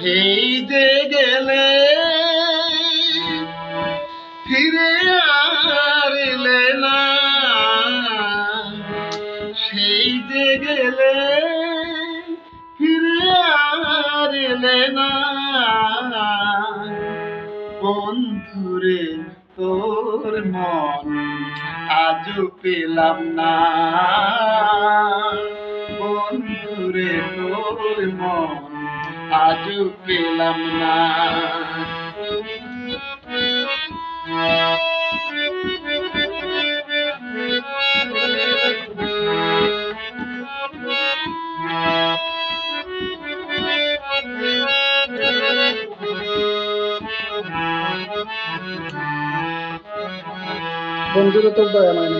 সেই গেলে ফিরে আর এলে না সেইতে গেলে ফিরে আর এলে না। বন্ধুরে, তোর মন আজও পেলাম না। বন্ধুরে, তোর মন আজও পেলাম না বন্ধুরা তোর দয়া হয়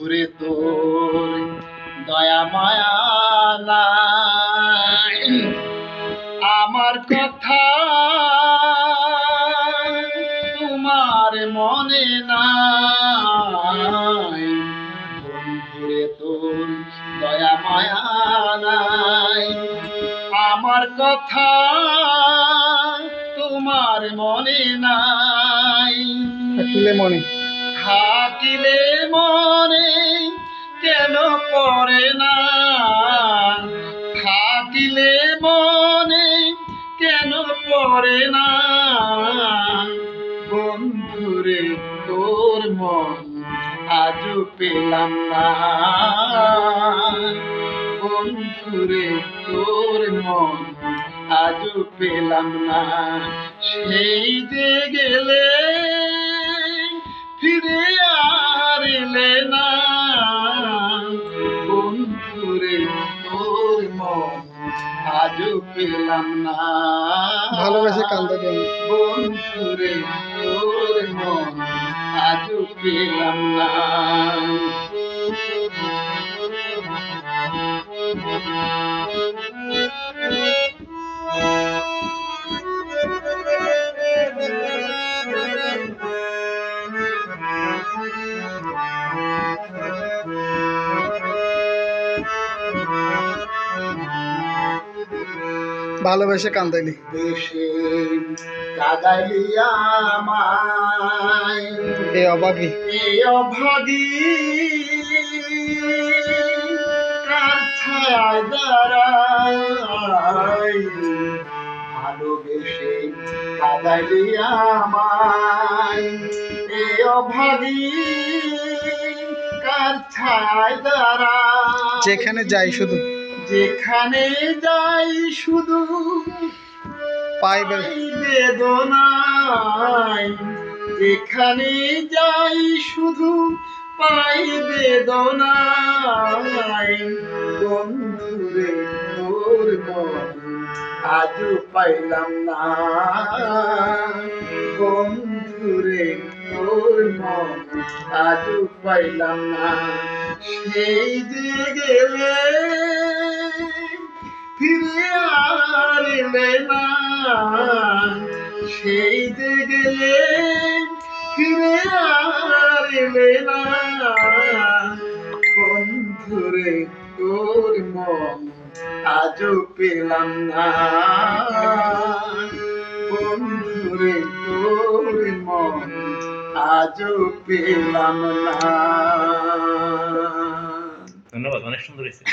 বন্ধুরে তোর দয়া, মায়া নাই। আমার কথা তোমার মনে নাই। বন্ধুরে তোর দয়া, মায়া নাই। আমার কথা তোমার মনে নাই। মনে থাকিলে মনে কেন পড়ে না? থাকিলে মনে কেন পড়ে না? বন্ধুরে, তোর মন আজও পেলাম না। বন্ধুরে, তোর মন আজও পেলাম না। সেই যে গেলে তোর মন আজও পেলাম না। ভালোবেসে কান্দে বন্ধুরে তোর মন আজও পেলাম না। ভালোবেসে কান্দাইলি। এই অভাগী। ছায় দাঁড়াই ভালোবেসে কাদাইলি আমায়। এই অভাগী। ছায় দাঁড়াই যেখানে যাই শুধু। যেখানে যাই শুধু পাইবে বেদনায়। যেখানে যাই শুধু পাই বেদনায়। বন্ধুরে তোর মন আজও পাইলাম না। বন্ধুরে তোর মন আজও পাইলাম না। সেই যে গেলে ফিরে আর এলে না। সেই যে গেলে ফিরে আর এলে না। বন্ধুরে, তোর মন আজও পেলাম না। বন্ধুরে, তোর মন ধন্যবাদ অনেক সুন্দর হয়েছে।